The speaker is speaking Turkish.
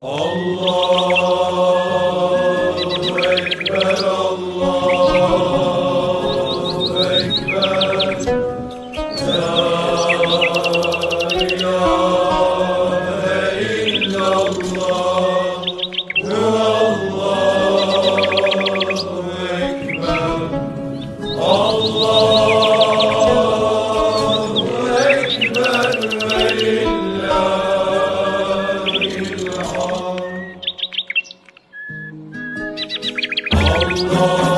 Allahu Ekber, Allahu Ekber. La ilahe illallah, Allahu Allah Oh.